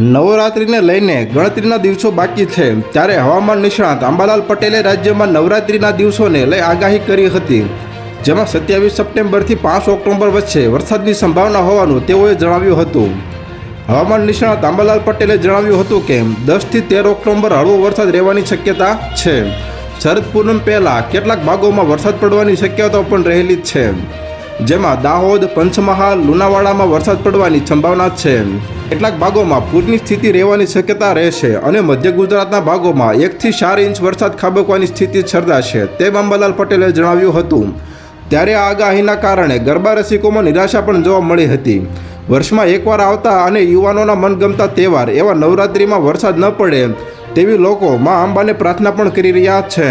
નવરાત્રિને લઈને ગણતરીના દિવસો બાકી છે. ત્યારે હવામાન નિષ્ણાત અંબાલાલ પટેલે રાજ્યમાં નવરાત્રિના દિવસોને લઈ આગાહી કરી હતી. જેમાં સત્યાવીસ સપ્ટેમ્બરથી પાંચ ઓક્ટોબર વચ્ચે વરસાદની સંભાવના હોવાનું તેઓએ જણાવ્યું હતું. હવામાન નિષ્ણાત અંબાલાલ પટેલે જણાવ્યું હતું કે, દસથી તેર ઓક્ટોબર હળવો વરસાદ રહેવાની શક્યતા છે. શરદ પૂનમ પહેલાં કેટલાક ભાગોમાં વરસાદ પડવાની શક્યતાઓ પણ રહેલી છે. જેમાં દાહોદ, પંચમહાલ, લુણાવાડામાં વરસાદ પડવાની સંભાવના છે. કેટલાક ભાગોમાં પૂરની સ્થિતિ રહેવાની શક્યતા રહેશે અને મધ્ય ગુજરાતના ભાગોમાં એકથી ચાર ઇંચ વરસાદ ખાબકવાની સ્થિતિ સર્જાશે તેમ અંબાલાલ પટેલે જણાવ્યું હતું. ત્યારે આ આગાહીના કારણે ગરબા રસિકોમાં નિરાશા પણ જોવા મળી હતી. વર્ષમાં એકવાર આવતા અને યુવાનોના મનગમતા તહેવાર એવા નવરાત્રિમાં વરસાદ ન પડે તેવી લોકો મા અંબાને પ્રાર્થના પણ કરી રહ્યા છે.